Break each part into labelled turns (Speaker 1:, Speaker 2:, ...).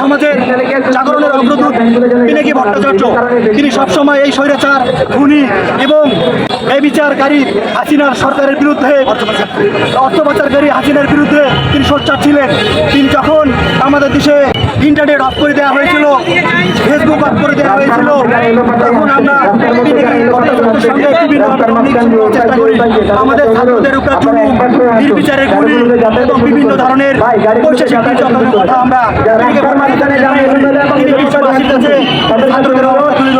Speaker 1: সমাজের জাগরণের অগ্রদূত পিনাকি ভট্টাচার্য? তিনি সবসময় এই স্বৈরাচার, খুনি এবং এই বিচারকারী হাসিনার সরকারের বিরুদ্ধে অর্থ পাচারকারী হাসিনার বিরুদ্ধে তিনি সোচ্চার ছিলেন। তিনি যখন আমাদের দেশে ইন্টারনেট অফ করে দেওয়া হয়েছিল ফেসবুক করে দেওয়া হয়েছিল। আমরা চেষ্টা করি। আমাদের ছাত্রদের উপর নির্বিচারের গুলি এবং বিভিন্ন ধরনের কথা আমরা ছাত্রদের অবস্থা তুলে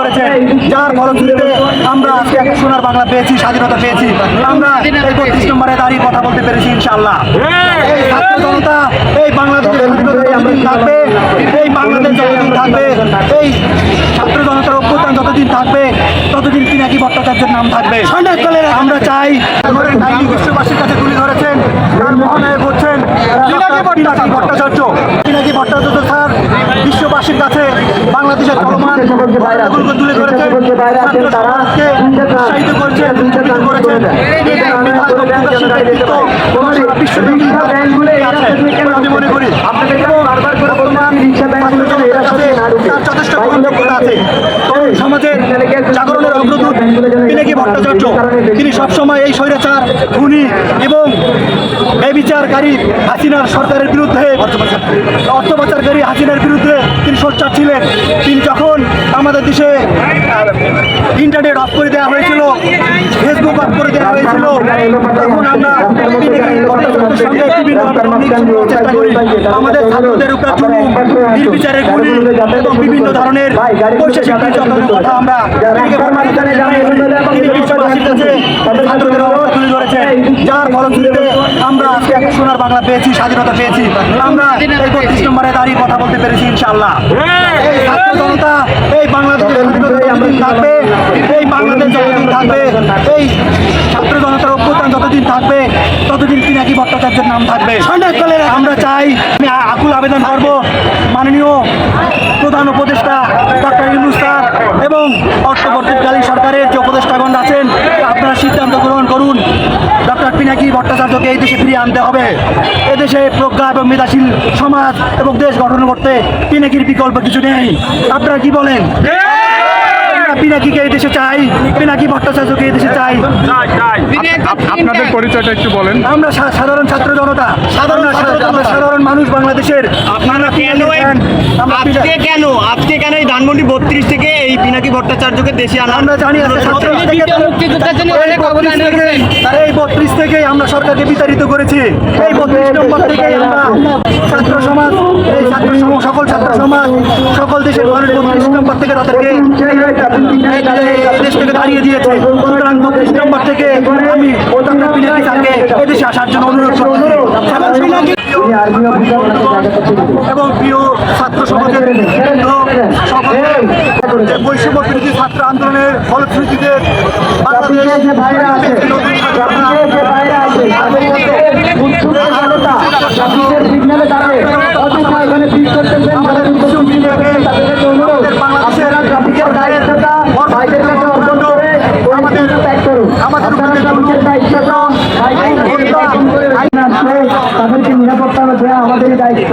Speaker 1: যার ফলশ্রুতিতে আমরা আজকে একটা সোনার বাংলা পেয়েছি স্বাধীনতা পেয়েছি। আমরা এই বত্রিশ নম্বরে দাঁড়িয়ে কথা বলতে পেরেছি ছাত্র জনতা এই বাংলাদেশের স্বাধীনতা যতদিন থাকবে, এই বাংলাদেশ যতদিন থাকবে, এই ছাত্র জনতার অভ্যুত্থান যতদিন থাকবে, ততদিন পিনাকি ভট্টাচার্যের নাম থাকবে? আমরা চাই বিশ্ববাসীর কাছে তুলে ধরেছেন মহানায়ক হচ্ছেন ভট্টাচার্য? পিনাকি ভট্টাচার্য স্যার, বিশ্ববাসীর কাছে বাংলাদেশের চলমান তুলে ধরেছেন উৎসাহিত করেছেন করেছেন। বিশ্বব্যাপী আছেন আমি মনে করি এবং বর্তমান ছাত্র জনতার কাছে তার যথেষ্ট গ্রহণযোগ্যতা আছে। সমাজের জাগরণের অগ্রদূত পিনাকি ভট্টাচার্য? তিনি সবসময় এই স্বৈরাচার, খুনি এবং বিচারকারী হাসিনার সরকারের বিরুদ্ধে অর্থ পাচারকারী হাসিনার বিরুদ্ধে তিনি সোচ্চার ছিলেন। তিনি যখন আমাদের দেশে ইন্টারনেট অফ করে দেওয়া হয়েছিল ফেসবুক অফ করে দেওয়া হয়েছিল, তখন আমরা আমাদের ছাত্রদের উপর জুলুম নির্বিচারের গুলি এবং বিভিন্ন ধরনের বৈশেষিক নির্যাতনের কথা আমরা ছাত্রদের অবস্থা তুলে ধরেছেন যার ফলশ্রুতিতে আমরা আজকে সোনার বাংলা পেয়েছি, স্বাধীনতা পেয়েছি। আমরা এই বত্রিশ নম্বরে দাঁড়িয়ে কথা বলতে পেরেছি, ইনশাআল্লাহ। এই ছাত্র জনতা, এই বাংলাদেশের থাকবে এই বাংলাদেশ থাকবে, এই ছাত্র জনতার অভ্যুত্থান যতদিন থাকবে ততদিন পিনাকি ভট্টাচার্যের নাম থাকবে। আমরা চাই আমি আকুল আবেদন করব। মাননীয় প্রধান উপদেষ্টা ডক্টর ইউনুস স্যার এবং অর্থবর্তীকালীন সরকারের যে উপদেষ্টাগণ আছেন আপনারা সিদ্ধান্ত গ্রহণ করুন। ডক্টর পিনাকি ভট্টাচার্যকে এই দেশে ফিরিয়ে আনতে হবে। এদেশে প্রজ্ঞা এবং মেধাশীল সমাজ এবং দেশ গঠন করতে পিনাকির বিকল্প কিছু নেই। আপনারা কি বলেন? পিনাকিকে এই দেশে চাই পিনাকি ভট্টাচার্যকে এই দেশে চাই।
Speaker 2: আপ- আপনাদের পরিচয়টা একটু বলেন।
Speaker 1: আমরা সাধারণ ছাত্র জনতা সাধারণ সাধারণ মানুষ বাংলাদেশের।
Speaker 3: আপনারা কেন আজকে কেন আজকে কেন এই ধানমন্ডি বত্রিশ থেকে এই পিনাকি ভট্টাচার্যকে দেশে আনা
Speaker 1: আমরা জানি এই বত্রিশ থেকে- আমরা সরকারকে বিতাড়িত করেছি। এই বত্রিশ নম্বর থেকে আমরা ছাত্র সমাজ এই ছাত্র সকল ছাত্র সমাজ সকল দেশের মানুষ তাদেরকে দেশ থেকে দাঁড়িয়ে দিয়েছে। সুতরাং বত্রিশ নম্বর থেকে আমি ডক্টর পিনাকি স্যারকে এদেশে আসার জন্য অনুরোধ করছি। এবং প্রিয় ছাত্র সমাজের বৈষম্য বিরোধী ছাত্র আন্দোলনের ফলশ্রুতিতে বাংলাদেশ নতুন স্বাধীনতা আমাদের বিশ্ববিদ্যালয়কে আমাদের বাংলাদেশের রাজ্যের গায়ে আমাদের আমাদের আমাদের উপরে
Speaker 4: তাদেরকে নিরাপত্তা দেওয়া আমাদেরই দায়িত্ব।